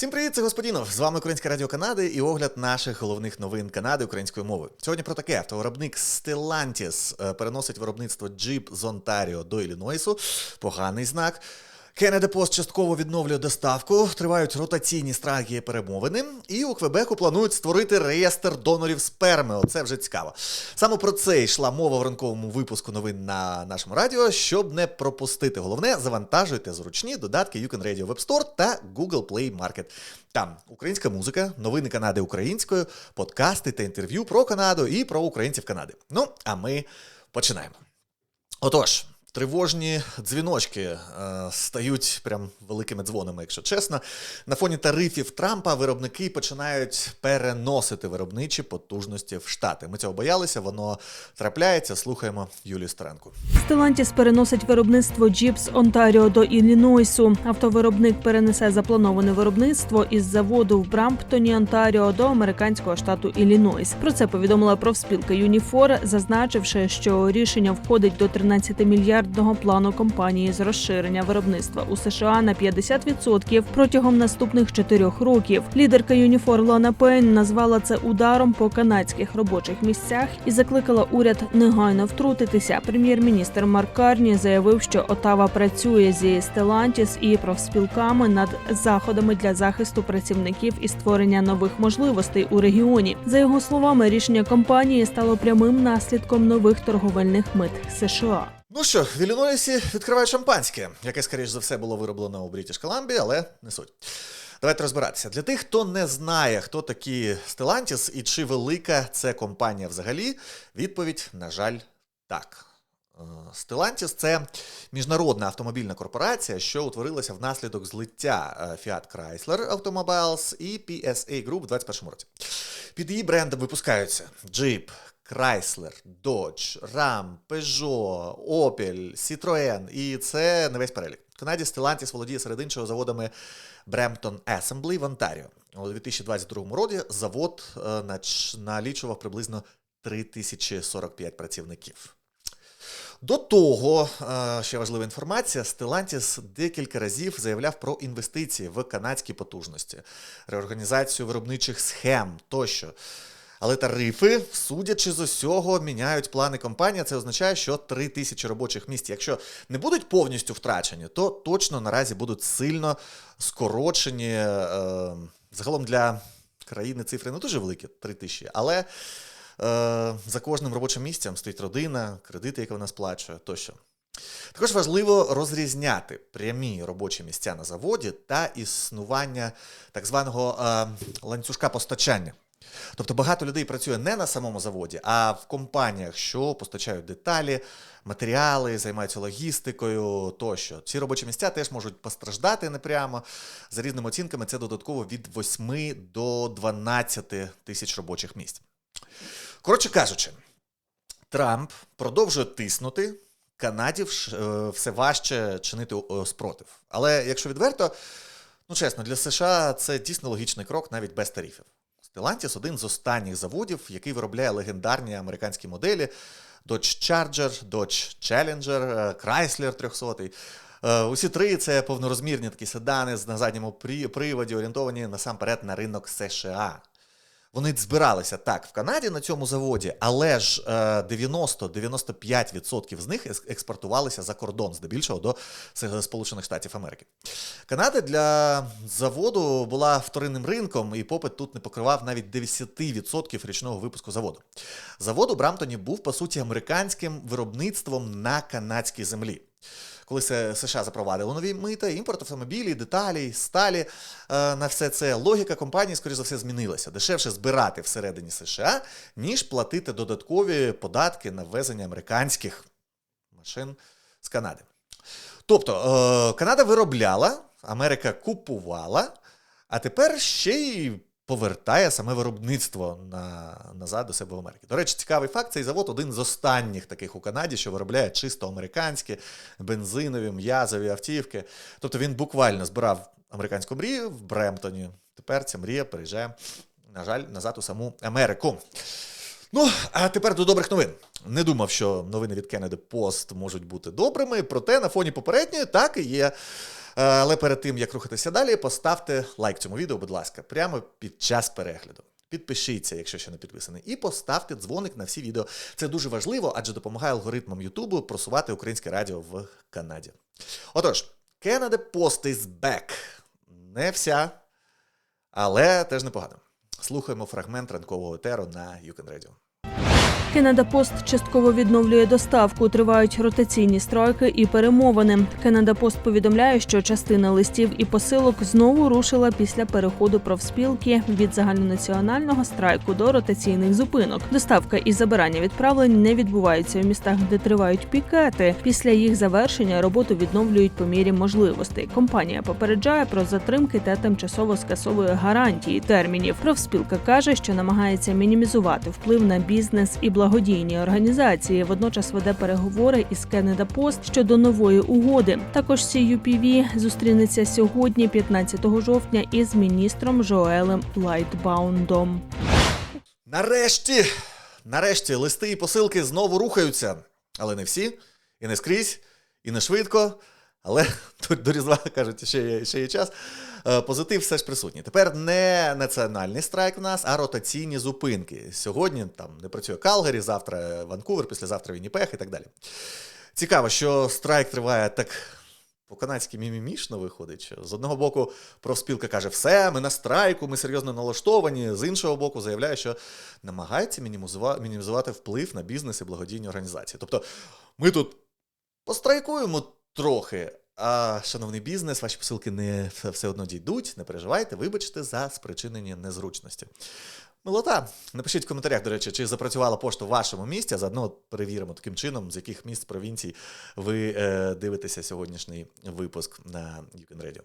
Всім привіт, це господінов. З вами Українська Радіо Канади і огляд наших головних новин Канади українською мовою. Сьогодні про таке автовиробник Stellantis е, переносить виробництво Jeep з Онтаріо до Іллінойсу. Поганий знак. Post частково відновлює доставку, тривають ротаційні страйки і перемовини, і у Квебеку планують створити реєстр донорів сперми. Оце вже цікаво. Саме про це йшла мова в ранковому випуску новин на нашому радіо. Щоб не пропустити головне, завантажуйте зручні додатки Yukon Radio Web Store та Google Play Market. Там українська музика, новини Канади українською, подкасти та інтерв'ю про Канаду і про українців Канади. Ну, а ми починаємо. Отож. Тривожні дзвіночки е, стають прям великими дзвонами, якщо чесно. На фоні тарифів Трампа виробники починають переносити виробничі потужності в Штати. Ми цього боялися, воно трапляється. Слухаємо Юлію Старенку. Stellantis переносить виробництво Jeep з Онтаріо до Іллінойсу. Автовиробник перенесе заплановане виробництво із заводу в Брамптоні, Онтаріо до американського штату Іллінойс. Про це повідомила профспілка Юніфор, зазначивши, що рішення входить до 13 мільярдного плану компанії з розширення виробництва у США на 50% протягом наступних чотирьох років. Лідерка Юніфор Лана Пейн назвала це ударом по канадських робочих місцях і закликала уряд негайно втрутитися. Прем'єр-міністр Марк Карні заявив, що Отава працює зі Stellantis і профспілками над заходами для захисту працівників і створення нових можливостей у регіоні. За його словами, рішення компанії стало прямим наслідком нових торговельних мит США. Ну що, в Іллінойсі відкривають шампанське, яке, скоріш за все, було вироблено у Брітіш Коламбії, але не суть. Давайте розбиратися. Для тих, хто не знає, хто такі Stellantis і чи велика це компанія взагалі, відповідь, на жаль, так. Е, Stellantis – це міжнародна автомобільна корпорація, що утворилася внаслідок злиття е, Fiat Chrysler Automobiles і PSA Group у 2021 році. Під її брендом випускаються Jeep, Chrysler, Dodge, Ram, Peugeot, Opel, Citroën, і це не весь перелік. В Канаді Stellantis володіє серед іншого заводами Brampton Assembly в Онтаріо. У 2022 році завод е, налічував приблизно 3045 працівників. До того, е, ще важлива інформація, Stellantis декілька разів заявляв про інвестиції в канадські потужності, реорганізацію виробничих схем тощо. Але тарифи, судячи з усього, міняють плани компанії. Це означає, що 3 тисячі робочих місць, якщо не будуть повністю втрачені, то точно наразі будуть сильно скорочені. Е, загалом для країни цифри не дуже великі 3 тисячі, але е, за кожним робочим місцем стоїть родина, кредити, які вона сплачує тощо. Також важливо розрізняти прямі робочі місця на заводі та існування так званого е, ланцюжка постачання. Тобто багато людей працює не на самому заводі, а в компаніях, що постачають деталі, матеріали, займаються логістикою тощо. Ці робочі місця теж можуть постраждати непрямо. За різними оцінками, це додатково від 8 до 12 тисяч робочих місць. Коротше кажучи, Трамп продовжує тиснути. Канаді е, все важче чинити е, спротив. Але якщо відверто, ну чесно, для США це дійсно логічний крок навіть без тарифів. Stellantis – один з останніх заводів, який виробляє легендарні американські моделі Dodge Charger, Dodge Challenger, е, Chrysler 300. Е, Усі три це повнорозмірні такі седани на задньому приводі, орієнтовані насамперед на ринок США. Вони збиралися так в Канаді на цьому заводі, але ж е, 90-95% з них експортувалися за кордон, здебільшого до Сполучених Штатів Америки. Канада для заводу була вторинним ринком, і попит тут не покривав навіть 10% річного випуску заводу. Завод у Брамптоні був по суті американським виробництвом на канадській землі. Коли США запровадили нові мита, імпорт автомобілів, деталей, сталі е, на все це логіка компанії, скоріш за все, змінилася. Дешевше збирати всередині США, ніж платити додаткові податки на ввезення американських машин з Канади. Тобто е, Канада виробляла, Америка купувала, а тепер ще й повертає саме виробництво на, назад до себе в Америці. До речі, цікавий факт: цей завод один з останніх таких у Канаді, що виробляє чисто американські бензинові, м'язові автівки. Тобто він буквально збирав американську мрію в Бремптоні. Тепер ця мрія переїжджає, на жаль, назад у саму Америку. Ну, а тепер до добрих новин. Не думав, що новини від Kennedy Post можуть бути добрими, проте на фоні попередньої так і є. Е, Але перед тим, як рухатися далі, поставте лайк цьому відео, будь ласка, прямо під час перегляду. Підпишіться, якщо ще не підписаний, і поставте дзвоник на всі відео. Це дуже важливо, адже допомагає алгоритмам Ютубу просувати українське радіо в Канаді. Отож, Canada Post is back. Не вся, але теж непогано. Слухаємо фрагмент ранкового етеру на Can Radio. Кенеда Пост частково відновлює доставку. Тривають ротаційні стройки і перемовини. Кенеда Пост повідомляє, що частина листів і посилок знову рушила після переходу профспілки від загальнонаціонального страйку до ротаційних зупинок. Доставка і забирання відправлень не відбуваються у містах, де тривають пікети. Після їх завершення роботу відновлюють по мірі можливостей. Компанія попереджає про затримки та тимчасово скасовує гарантії термінів. Профспілка каже, що намагається мінімізувати вплив на бізнес і благодійні організації. Водночас веде переговори із Canada Post щодо нової угоди. Також CUPV зустрінеться сьогодні, 15 жовтня, із міністром Жоелем Лайтбаундом. Нарешті, нарешті, листи і посилки знову рухаються. Але не всі, і не скрізь, і не швидко. Але тут до Різдва кажуть, ще є, ще є час. Е, Позитив все ж присутній. Тепер не національний страйк в нас, а ротаційні зупинки. Сьогодні там не працює Калгарі, завтра Ванкувер, післязавтра Вінніпех і так далі. Цікаво, що страйк триває так по-канадськи мімімішно виходить. Що з одного боку, профспілка каже, все, ми на страйку, ми серйозно налаштовані. З іншого боку, заявляє, що намагається мінімізувати вплив на бізнес і благодійні організації. Тобто, ми тут пострайкуємо трохи. А шановний бізнес, ваші посилки не все- одно дійдуть. Не переживайте, вибачте за спричинені незручності. Милота. Напишіть в коментарях, до речі, чи запрацювала пошта в вашому місті, а заодно перевіримо таким чином, з яких міст провінцій ви е, дивитеся сьогоднішній випуск на You Radio.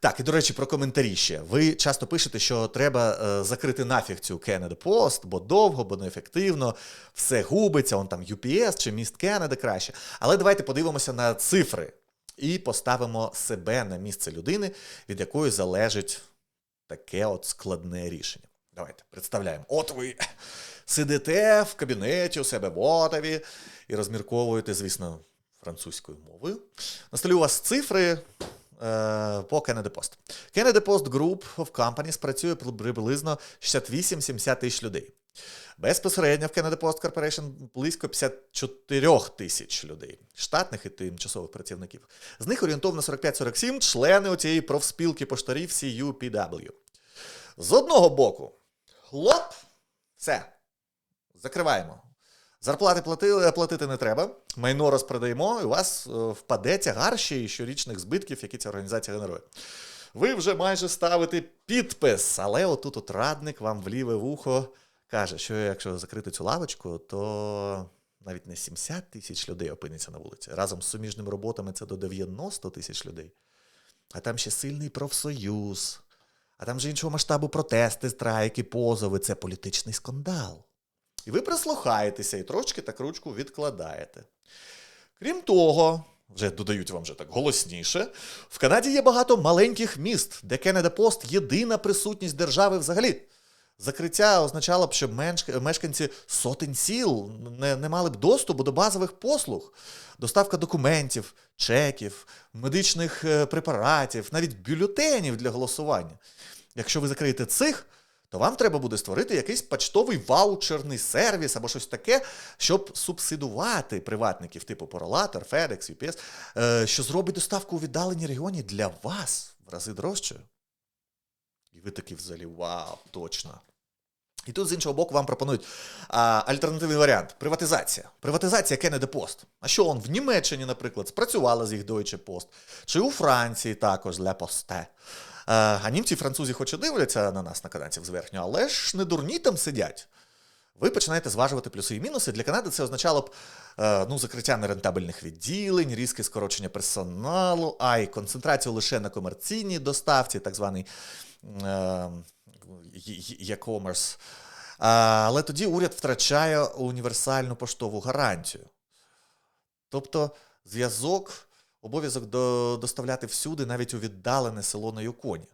Так, і до речі, про коментарі ще. Ви часто пишете, що треба е, закрити нафіг цю Canada Post, бо довго, бо неефективно, все губиться, он там UPS чи міст Canada краще. Але давайте подивимося на цифри і поставимо себе на місце людини, від якої залежить таке от складне рішення. Давайте представляємо. От ви сидите в кабінеті у себе в Отаві і розмірковуєте, звісно, французькою мовою. На столі у вас цифри е, по Canada Post. Canada Post Group of Companies працює приблизно 68-70 тисяч людей. Безпосередньо в Canada Post Corporation близько 54 тисяч людей, штатних і тимчасових працівників. З них орієнтовно 45-47 члени оцієї профспілки поштарів CUPW. З одного боку, хлоп, все, закриваємо. Зарплати плати, платити не треба, майно розпродаємо, і у вас е, впаде тягар ще й щорічних збитків, які ця організація генерує. Ви вже майже ставите підпис, але отут от радник вам в ліве вухо каже, що якщо закрити цю лавочку, то навіть не 70 тисяч людей опиниться на вулиці. Разом з суміжними роботами це до 90 тисяч людей. А там ще сильний профсоюз, а там же іншого масштабу протести, страйки, позови це політичний скандал. І ви прислухаєтеся і трошки так ручку відкладаєте. Крім того, вже додають вам вже так голосніше, в Канаді є багато маленьких міст, де Canada Post єдина присутність держави взагалі. Закриття означало б, що мешканці сотень сіл не, не мали б доступу до базових послуг, доставка документів, чеків, медичних е, препаратів, навіть бюлетенів для голосування. Якщо ви закриєте цих, то вам треба буде створити якийсь почтовий ваучерний сервіс або щось таке, щоб субсидувати приватників типу Porolator, FedEx, UPS, що зробить доставку у віддалені регіоні для вас в рази дорожчою. І ви такі взагалі, вау, точно. І тут з іншого боку вам пропонують а, альтернативний варіант приватизація. Приватизація Canada Post. А що он в Німеччині, наприклад, спрацювала з їх Deutsche Post, чи у Франції також для Poste. А, німці і французі хоч і дивляться на нас, на канадців зверхньо, але ж не дурні там сидять. Ви починаєте зважувати плюси і мінуси. Для Канади це означало б е, ну, закриття нерентабельних відділень, різке скорочення персоналу, а й концентрацію лише на комерційній доставці, так званий е, e-commerce. Але тоді уряд втрачає універсальну поштову гарантію. Тобто зв'язок, обов'язок до, доставляти всюди, навіть у віддалене село на Юконі.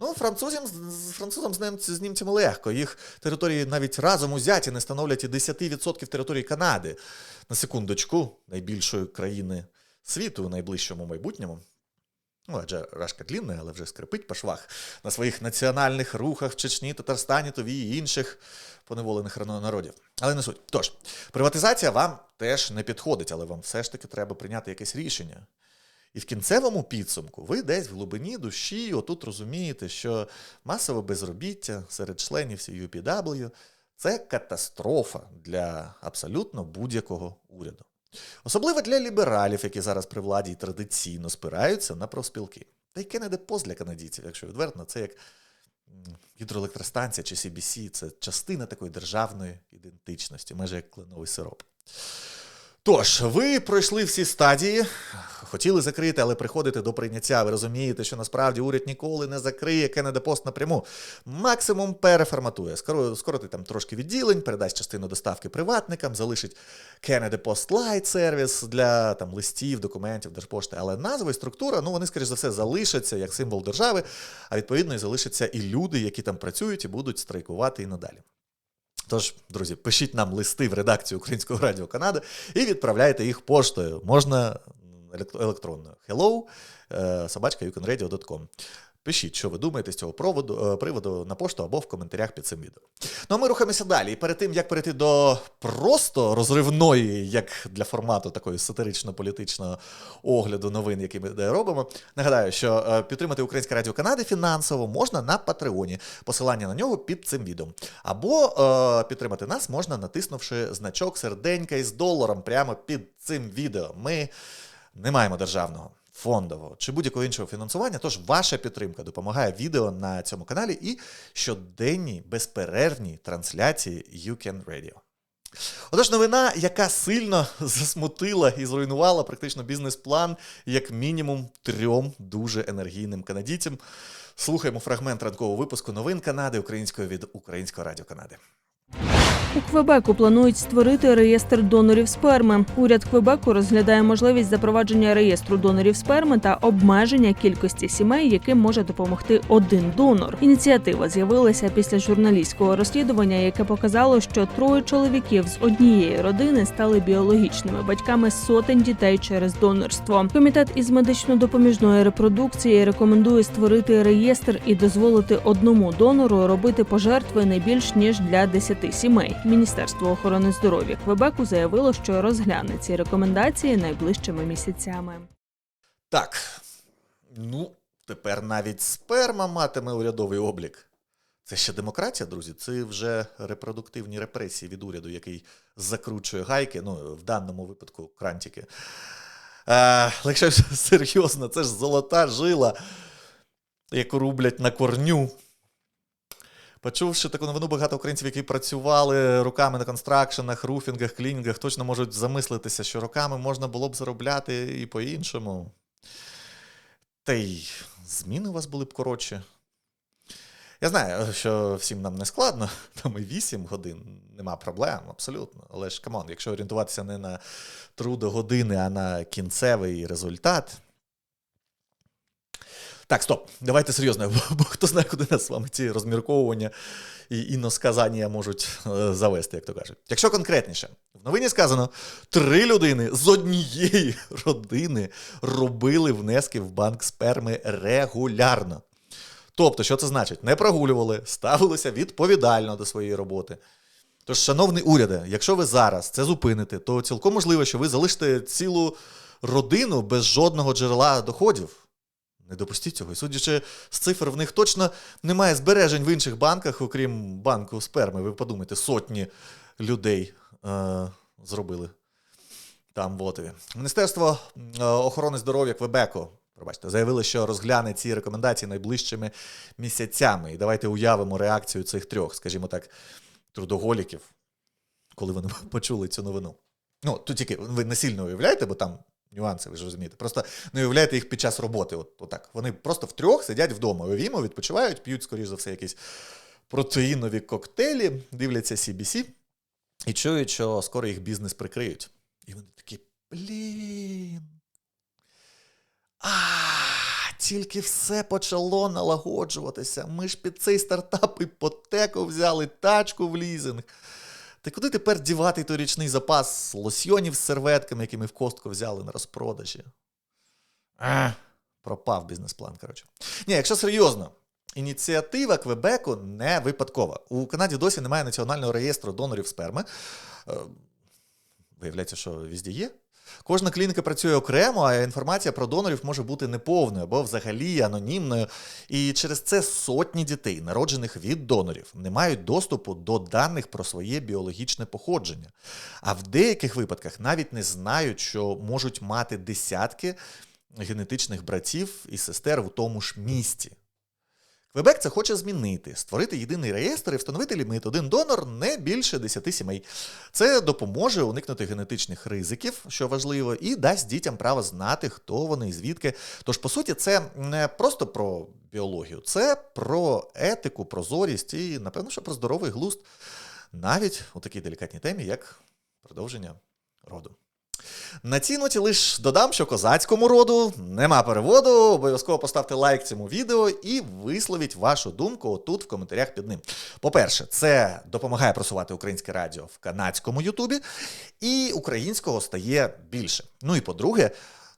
Ну, французам, французам з, ним, з німцями легко. Їх території навіть разом узяті не становлять і 10% території Канади. На секундочку, найбільшої країни світу у найближчому майбутньому. Ну, адже Рашка длінна, але вже скрипить по швах на своїх національних рухах в Чечні, Татарстані, Тові і інших поневолених народів. Але не суть. Тож, приватизація вам теж не підходить, але вам все ж таки треба прийняти якесь рішення. І в кінцевому підсумку ви десь в глибині душі отут розумієте, що масове безробіття серед членів UPW – це катастрофа для абсолютно будь-якого уряду. Особливо для лібералів, які зараз при владі і традиційно спираються на профспілки. Та й Кеннеди Пост для канадійців, якщо відверто, це як гідроелектростанція чи CBC, це частина такої державної ідентичності, майже як кленовий сироп. Тож, ви пройшли всі стадії, хотіли закрити, але приходите до прийняття. Ви розумієте, що насправді уряд ніколи не закриє Кеннеди Пост напряму. Максимум переформатує. Скоро- Скоротить там трошки відділень, передасть частину доставки приватникам, залишить Post Lite сервіс для там листів, документів, держпошти. Але назва і структура, ну вони, скоріш за все, залишаться як символ держави, а відповідно і залишаться і люди, які там працюють і будуть страйкувати і надалі. Тож, друзі, пишіть нам листи в редакцію Українського радіо Канади і відправляйте їх поштою. Можна електронною. Hello, е, собачка uconradio.com. Пишіть, що ви думаєте з цього проводу, е, приводу на пошту або в коментарях під цим відео. Ну а ми рухаємося далі. І перед тим, як перейти до просто розривної, як для формату такої сатирично-політичного огляду новин, які ми робимо, нагадаю, що е, підтримати Українське Радіо Канади фінансово можна на Патреоні. Посилання на нього під цим відео. Або е, підтримати нас можна, натиснувши значок серденька із доларом прямо під цим відео. Ми не маємо державного. Фондового чи будь-якого іншого фінансування, тож ваша підтримка допомагає відео на цьому каналі і щоденній безперервній трансляції You Can Radio. Отож, новина, яка сильно засмутила і зруйнувала практично бізнес-план, як мінімум трьом дуже енергійним канадійцям. Слухаємо фрагмент ранкового випуску новин Канади українською від Українського радіо Канади. У Квебеку планують створити реєстр донорів сперми. Уряд Квебеку розглядає можливість запровадження реєстру донорів сперми та обмеження кількості сімей, яким може допомогти один донор. Ініціатива з'явилася після журналістського розслідування, яке показало, що троє чоловіків з однієї родини стали біологічними батьками сотень дітей через донорство. Комітет із медично-допоміжної репродукції рекомендує створити реєстр і дозволити одному донору робити пожертви не більш ніж для 10 сімей. Міністерство охорони здоров'я Квебеку заявило, що розгляне ці рекомендації найближчими місяцями. Так, ну, тепер навіть сперма матиме урядовий облік. Це ще демократія, друзі. Це вже репродуктивні репресії від уряду, який закручує гайки, ну, в даному випадку крантики. Е, якщо серйозно, це ж золота жила, яку рублять на корню. Почувши таку новину, багато українців, які працювали руками на констракшенах, руфінгах, клінінгах, точно можуть замислитися, що роками можна було б заробляти і по-іншому. Та й зміни у вас були б коротші. Я знаю, що всім нам не складно, там і 8 годин, нема проблем, абсолютно. Але ж камон, якщо орієнтуватися не на трудогодини, а на кінцевий результат. Так, стоп, давайте серйозно, бо, хто знає, куди нас з вами ці розмірковування і іносказання можуть е, завести, як то кажуть. Якщо конкретніше, в новині сказано, три людини з однієї родини робили внески в банк сперми регулярно. Тобто, що це значить? Не прогулювали, ставилися відповідально до своєї роботи. Тож, шановний уряде, якщо ви зараз це зупините, то цілком можливо, що ви залишите цілу родину без жодного джерела доходів. Не допустіть цього. І судячи з цифр, в них точно немає збережень в інших банках, окрім банку сперми. Ви подумайте, сотні людей е, зробили там в Отові. Міністерство е, охорони здоров'я Квебеку. Пробачте, заявили, що розгляне ці рекомендації найближчими місяцями. І давайте уявимо реакцію цих трьох, скажімо так, трудоголіків, коли вони почули цю новину. Ну, тут тільки ви не сильно уявляєте, бо там нюанси, ви ж розумієте. Просто не уявляєте їх під час роботи. От, отак. Вони просто втрьох сидять вдома, уявімо, відпочивають, п'ють, скоріш за все, якісь протеїнові коктейлі, дивляться CBC і чують, що скоро їх бізнес прикриють. І вони такі, блін. А, тільки все почало налагоджуватися. Ми ж під цей стартап іпотеку взяли, тачку в лізинг. Та куди тепер дівати той річний запас лосьйонів з серветками, які ми в костку взяли на розпродажі? А, Пропав бізнес-план, коротше. Ні, якщо серйозно, ініціатива Квебеку не випадкова. У Канаді досі немає національного реєстру донорів сперми. Е, Виявляється, що візді є. Кожна клініка працює окремо, а інформація про донорів може бути неповною або взагалі анонімною. І через це сотні дітей, народжених від донорів, не мають доступу до даних про своє біологічне походження. А в деяких випадках навіть не знають, що можуть мати десятки генетичних братів і сестер у тому ж місті. Квебек це хоче змінити, створити єдиний реєстр і встановити ліміт один донор не більше 10 сімей. Це допоможе уникнути генетичних ризиків, що важливо, і дасть дітям право знати, хто вони і звідки. Тож, по суті, це не просто про біологію, це про етику, прозорість і, напевно, що про здоровий глузд, навіть у такій делікатній темі, як продовження роду. На цій ноті лише додам, що козацькому роду нема переводу. Обов'язково поставте лайк цьому відео і висловіть вашу думку отут в коментарях під ним. По-перше, це допомагає просувати українське радіо в канадському Ютубі, і українського стає більше. Ну і по-друге.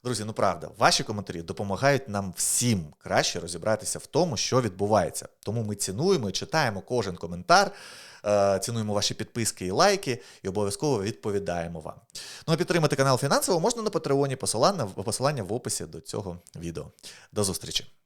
Друзі, ну правда, ваші коментарі допомагають нам всім краще розібратися в тому, що відбувається. Тому ми цінуємо і читаємо кожен коментар, цінуємо ваші підписки і лайки, і обов'язково відповідаємо вам. Ну а підтримати канал фінансово можна на Патреоні, посилання, посилання в описі до цього відео. До зустрічі!